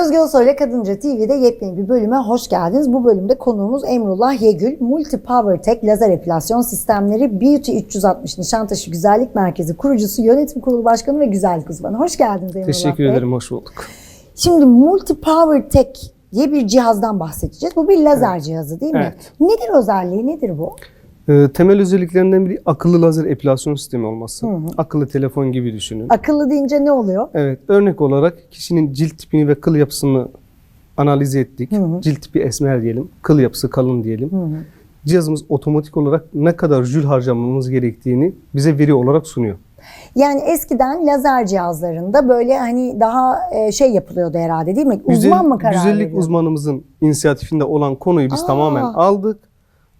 Özge Ulusoy ile Kadınca TV'de yepyeni bir bölüme hoş geldiniz. Bu bölümde konuğumuz Emrullah Yegül, Multi Power Tech Lazer Epilasyon Sistemleri Beauty 360 Nişantaşı Güzellik Merkezi kurucusu, yönetim kurulu başkanı ve güzellik uzmanı. Hoş geldiniz Emrullah Teşekkür Bey. ederim, hoş bulduk. Şimdi Multi Power Tech diye bir cihazdan bahsedeceğiz. Bu bir lazer cihazı değil mi? Evet. Nedir özelliği, nedir bu? Ee, temel özelliklerinden biri akıllı lazer epilasyon sistemi olması. Akıllı telefon gibi düşünün. Akıllı deyince ne oluyor? Evet, örnek olarak kişinin cilt tipini ve kıl yapısını analiz ettik. Cilt tipi esmer diyelim, kıl yapısı kalın diyelim. Cihazımız otomatik olarak ne kadar jül harcamamız gerektiğini bize veri olarak sunuyor. Yani eskiden lazer cihazlarında böyle hani daha e, şey yapılıyordu herhalde değil mi? Uzman Güzel- mı karar Güzellik veriyor? uzmanımızın inisiyatifinde olan konuyu biz Aa. tamamen aldık.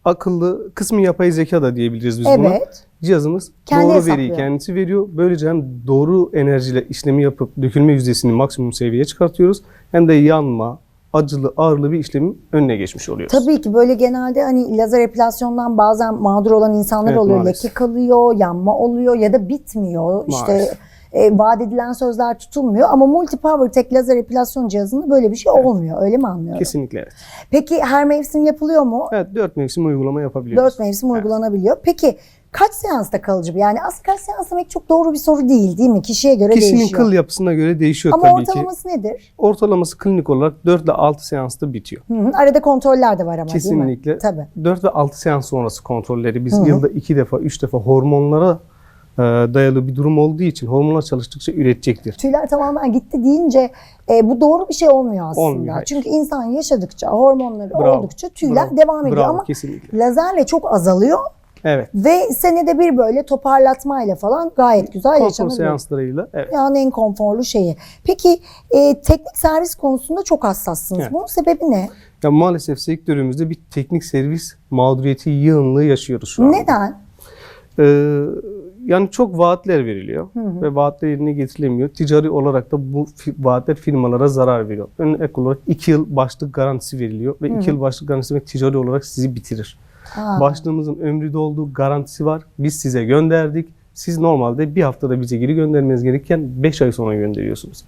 Akıllı, kısmı yapay zeka da diyebiliriz biz buna. Evet. Cihazımız Kendi doğru hesaplıyor. veriyi kendisi veriyor. Böylece hem doğru enerjiyle işlemi yapıp dökülme yüzdesini maksimum seviyeye çıkartıyoruz. Hem de yanma, acılı, ağırlı bir işlemin önüne geçmiş oluyoruz. Tabii ki böyle genelde hani lazer epilasyondan bazen mağdur olan insanlar Evet, oluyor. maalesef. Leke kalıyor, yanma oluyor ya da bitmiyor. İşte Maalesef. E, vaat edilen sözler tutulmuyor ama multi power tek lazer epilasyon cihazında böyle bir şey olmuyor. Öyle mi anlıyorum? Kesinlikle evet. Peki her mevsim yapılıyor mu? Evet, dört mevsim uygulama yapabiliyoruz. Dört mevsim uygulanabiliyor. Peki kaç seansta kalıcı? Yani aslında kaç seans demek çok doğru bir soru değil değil mi? Kişiye göre Kişinin değişiyor. kıl yapısına göre değişiyor ama tabii ki. ortalaması nedir? Ortalaması klinik olarak 4 ile 6 seansta bitiyor. Hı hı. Arada kontroller de var ama değil mi? Kesinlikle. Tabii. 4 ve 6 seans sonrası kontrolleri biz yılda 2 defa 3 defa hormonlara dayalı bir durum olduğu için hormonlar çalıştıkça üretecektir. tüyler tamamen gitti deyince e, bu doğru bir şey olmuyor aslında. Olmuyor, hayır. Çünkü insan yaşadıkça, hormonları Bravo, oldukça tüyler bravo, devam ediyor bravo, ama kesinlikle. lazerle çok azalıyor Evet. ve senede bir böyle toparlatmayla falan gayet güzel Kontrol yaşanabiliyor. seanslarıyla evet. Yani en konforlu şeyi. Peki e, teknik servis konusunda çok hassassınız. Evet. Bunun sebebi ne? Ya maalesef sektörümüzde bir teknik servis mağduriyeti yığınlığı yaşıyoruz şu an. Neden? Ee, yani çok vaatler veriliyor ve vaatler yerine getirilemiyor. Ticari olarak da bu vaatler firmalara zarar veriyor. Örnek olarak 2 yıl başlık garantisi veriliyor ve 2 yıl başlık garantisi demek ticari olarak sizi bitirir. Aa. Başlığımızın ömrü doldu, garantisi var. Biz size gönderdik. Siz normalde bir haftada bize geri göndermeniz gereken 5 ay sonra gönderiyorsunuz.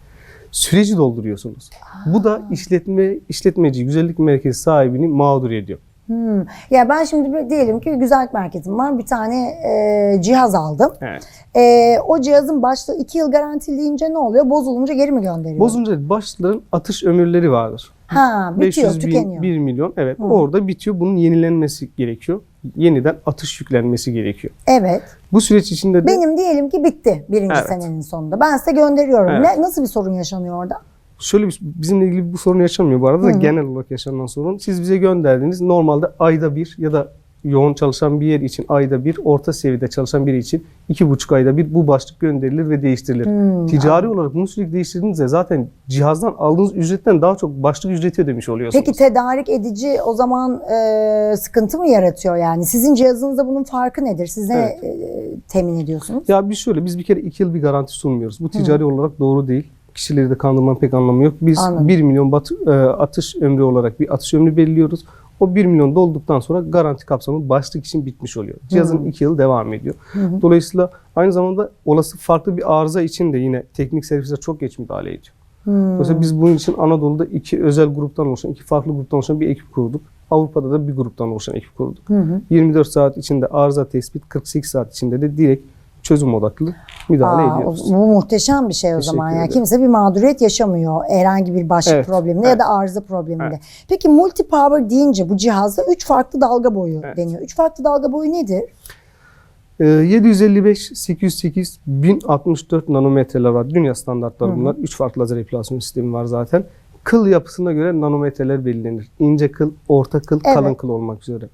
Süreci dolduruyorsunuz. Bu da işletme işletmeci, güzellik merkezi sahibini mağdur ediyor. Hmm. Ya ben şimdi diyelim ki güzellik merkezim var. Bir tane e, cihaz aldım. Evet. E, o cihazın başta 2 yıl garantili deyince ne oluyor? Bozulunca geri mi gönderiyor? Bozunca başlıkların atış ömürleri vardır. Ha, bitiyor, 500 bin, tükeniyor. 1 milyon. Evet orada bitiyor. Bunun yenilenmesi gerekiyor. Yeniden atış yüklenmesi gerekiyor. Evet. Bu süreç içinde de Benim diyelim ki bitti birinci Evet. senenin sonunda. Ben size gönderiyorum. Evet. Ne, nasıl bir sorun yaşanıyor orada? Şöyle bir, bizimle ilgili bu sorun yaşanmıyor bu arada da genel olarak yaşanan sorun. Siz bize gönderdiniz. Normalde ayda bir ya da yoğun çalışan bir yer için ayda bir, orta seviyede çalışan biri için iki buçuk ayda bir bu başlık gönderilir ve değiştirilir. Ticari olarak bunu sürekli değiştirdiğinizde zaten cihazdan aldığınız ücretten daha çok başlık ücreti ödemiş oluyorsunuz. Peki tedarik edici o zaman e, sıkıntı mı yaratıyor yani? Sizin cihazınızda bunun farkı nedir? Siz ne Evet. e, temin ediyorsunuz? Ya biz şöyle, biz bir kere iki yıl bir garanti sunmuyoruz. Bu ticari olarak doğru değil. Kişileri de kandırmanın pek anlamı yok. Biz Anladım. 1 milyon bat, e, atış ömrü olarak bir atış ömrü belirliyoruz. O 1 milyon dolduktan sonra garanti kapsamı başlık için bitmiş oluyor. Cihazın 2 yıl devam ediyor. Dolayısıyla aynı zamanda olası farklı bir arıza için de yine teknik servisler çok geç müdahale ediyor. Dolayısıyla biz bunun için Anadolu'da iki özel gruptan oluşan, iki farklı gruptan oluşan bir ekip kurduk. Avrupa'da da bir gruptan oluşan ekip kurduk. 24 saat içinde arıza tespit, 48 saat içinde de direkt çözüm odaklı müdahale Aa, ediyoruz. bu muhteşem bir şey o Teşekkür zaman. Ederim. kimse bir mağduriyet yaşamıyor herhangi bir başlık Evet, probleminde ya evet. da arıza probleminde. Evet. Peki multi power deyince bu cihazda 3 farklı dalga boyu Evet. deniyor. 3 farklı dalga boyu nedir? Ee, 755, 808, 1064 nanometreler var. Dünya standartları bunlar. 3 farklı lazer epilasyon sistemi var zaten. Kıl yapısına göre nanometreler belirlenir. İnce kıl, orta kıl, Evet. kalın kıl olmak üzere.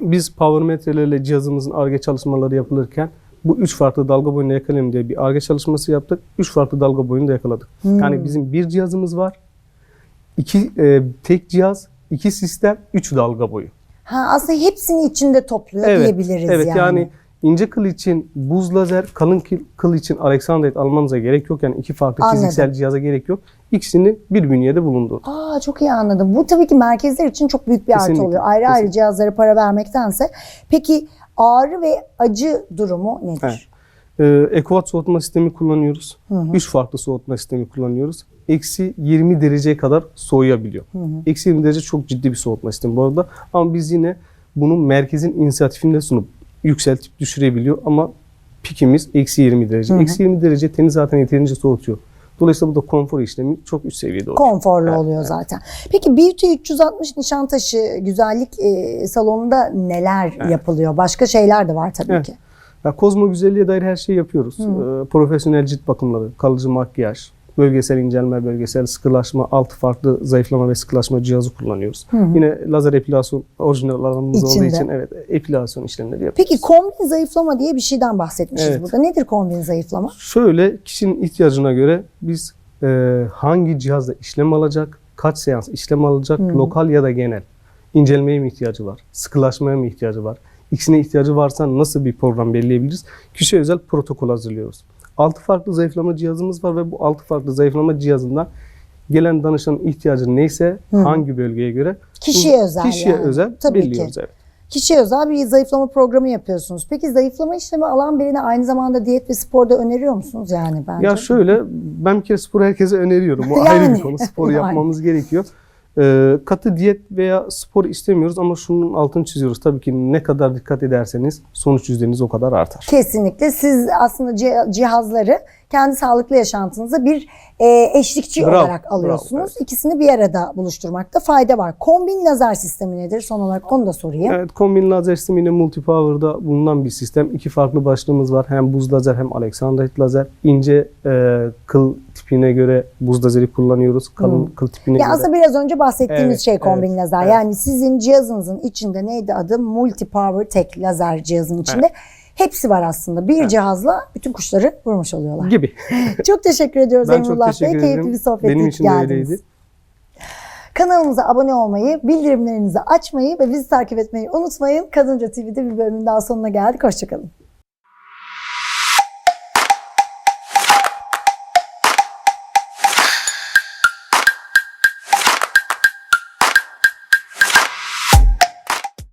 Biz power metrelerle cihazımızın ARGE çalışmaları yapılırken bu üç farklı dalga boyunu yakalayalım diye bir ARGE çalışması yaptık. Üç farklı dalga boyunu da yakaladık. Yani bizim bir cihazımız var. iki e, tek cihaz, iki sistem, üç dalga boyu. Ha aslında hepsini içinde topluyor Evet, diyebiliriz evet yani. yani. ince kıl için buz lazer, kalın kıl, için Alexandrite almanıza gerek yok. Yani iki farklı Anladım. fiziksel cihaza gerek yok. İkisini bir bünyede bulundu. Aa çok iyi anladım. Bu tabii ki merkezler için çok büyük bir artı Kesinlikle, oluyor. Ayrı ayrı kesinlikle. cihazlara para vermektense. Peki ağrı ve acı durumu nedir? Evet. Ee, Equat soğutma sistemi kullanıyoruz. Üç farklı soğutma sistemi kullanıyoruz. eksi 20 dereceye kadar soğuyabiliyor. Eksi 20 derece çok ciddi bir soğutma sistemi bu arada. Ama biz yine bunu merkezin inisiyatifinde sunup yükseltip düşürebiliyor ama pikimiz eksi 20 derece. Eksi 20 derece teni zaten yeterince soğutuyor. Dolayısıyla bu da konfor işlemi çok üst seviyede oluyor. Konforlu Evet, oluyor evet. zaten. Peki Beauty 360 Nişantaşı güzellik e, salonunda neler yapılıyor? Başka şeyler de var tabii Evet. ki. Ya kozmo güzelliğe dair her şeyi yapıyoruz. Ee, profesyonel cilt bakımları, kalıcı makyaj, bölgesel incelme, bölgesel sıkılaşma, altı farklı zayıflama ve sıkılaşma cihazı kullanıyoruz. Yine lazer epilasyon orijinal alanımız olduğu için evet epilasyon işlemleri yapıyoruz. Peki kombin zayıflama diye bir şeyden bahsetmişiz Evet. burada. Nedir kombin zayıflama? Şöyle kişinin ihtiyacına göre biz e, hangi cihazda işlem alacak, kaç seans işlem alacak, lokal ya da genel. İncelmeye mi ihtiyacı var? Sıkılaşmaya mı ihtiyacı var? İkisine ihtiyacı varsa nasıl bir program belirleyebiliriz? Kişiye özel protokol hazırlıyoruz. 6 farklı zayıflama cihazımız var ve bu 6 farklı zayıflama cihazında gelen danışanın ihtiyacı neyse hangi bölgeye göre Kişiye özel kişiye yani. özel Tabii ki. belirliyoruz. Evet. Kişiye özel bir zayıflama programı yapıyorsunuz. Peki zayıflama işlemi alan birine aynı zamanda diyet ve sporda öneriyor musunuz yani bence? Ya şöyle ben bir kere sporu herkese öneriyorum. O ayrı Yani. bir konu. Spor yapmamız gerekiyor. Ee, katı diyet veya spor istemiyoruz ama şunun altını çiziyoruz. Tabii ki ne kadar dikkat ederseniz sonuç yüzdeniz o kadar artar. Kesinlikle siz aslında ci- cihazları kendi sağlıklı yaşantınıza bir e, eşlikçi Bravo, olarak alıyorsunuz. bravo, İkisini bir arada buluşturmakta fayda var. Kombin lazer sistemi nedir? Son olarak onu da sorayım. Evet, kombin lazer sistemi yine multipower'da bulunan bir sistem. İki farklı başlığımız var. Hem buz lazer hem Alexandrite lazer. İnce e, kıl tipine göre buz lazeri kullanıyoruz. Kalın kıl tipine Ya göre. aslında biraz önce bahsettiğimiz Evet, şey kombin evet, lazer. evet. Yani sizin cihazınızın içinde neydi adı? Multi Power Tek lazer cihazın içinde. Hepsi var aslında. Bir cihazla bütün kuşları vurmuş oluyorlar. gibi. çok teşekkür ediyoruz Ben çok Emrullah Bey. teşekkür Keyifli ederim. bir sohbet Benim için de geldiniz. öyleydi. Kanalımıza abone olmayı, bildirimlerinizi açmayı ve bizi takip etmeyi unutmayın. Kadınca TV'de bir bölümün daha sonuna geldik. Hoşçakalın.